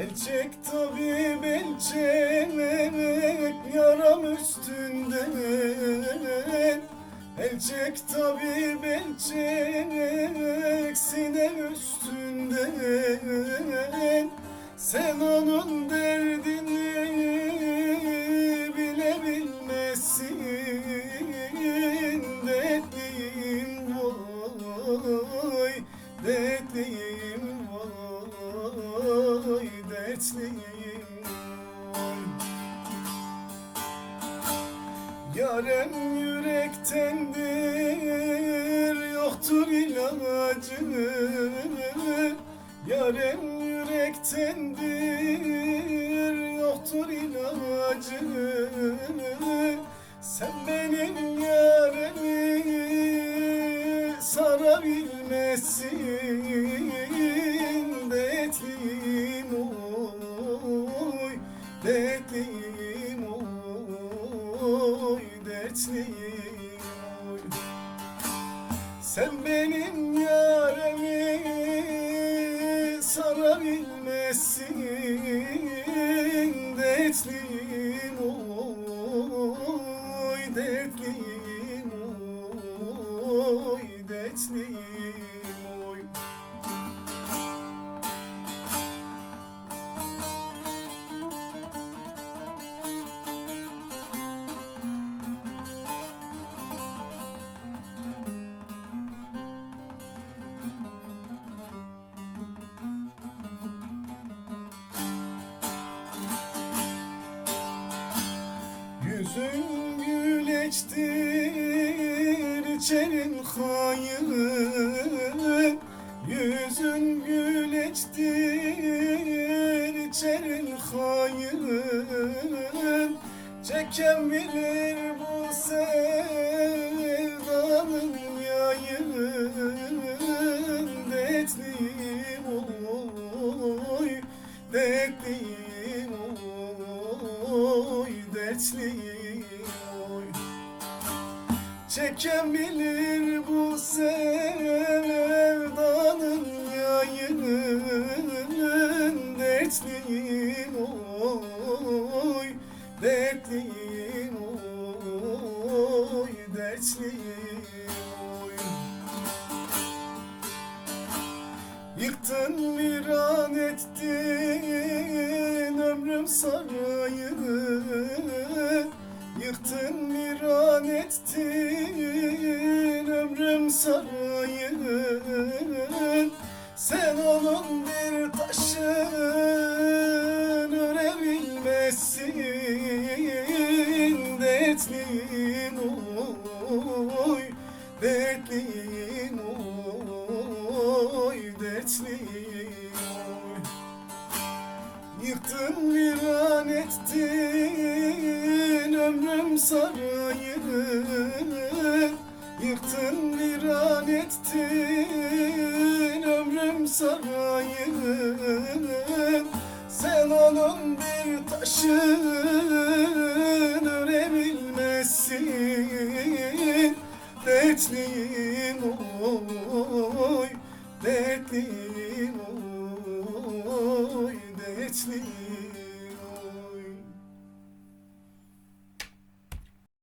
Elçek tabi belçek yaram üstünde. Elçek tabi belçek sinem üstünde. Sen onun derdini bile bilmezsin vay Yarem yürektendir Yoktur ilacı Yarem yürektendir Yoktur ilacı Sen benim yaremi Sarabilmezsin Dertliyim oy Dertliyim oy. Sen benim yaremi Sarabilmezsin. Dertliyim oy Dertliyim oy Dertliyim Yüzün güleçtir içerin hayır Yüzün güleçtir içerin hayır Çeken bilir bu sevdanın Çeken bilir bu sevdanın yayının Dertliyim oy, dertliyim oy, dertliyim oy. Yıktın viran ettin ömrüm sarayını ömrüm sarayını Sen onun bir taşın örebilmezsin Dertliyim oy, dertliyim oy, dertliyim oy. Yıktın viran ettin ömrüm viran ettin ömrüm sarayını Sen onun bir taşın örebilmezsin Dertliyim oy, dertliyim oy, dertliyim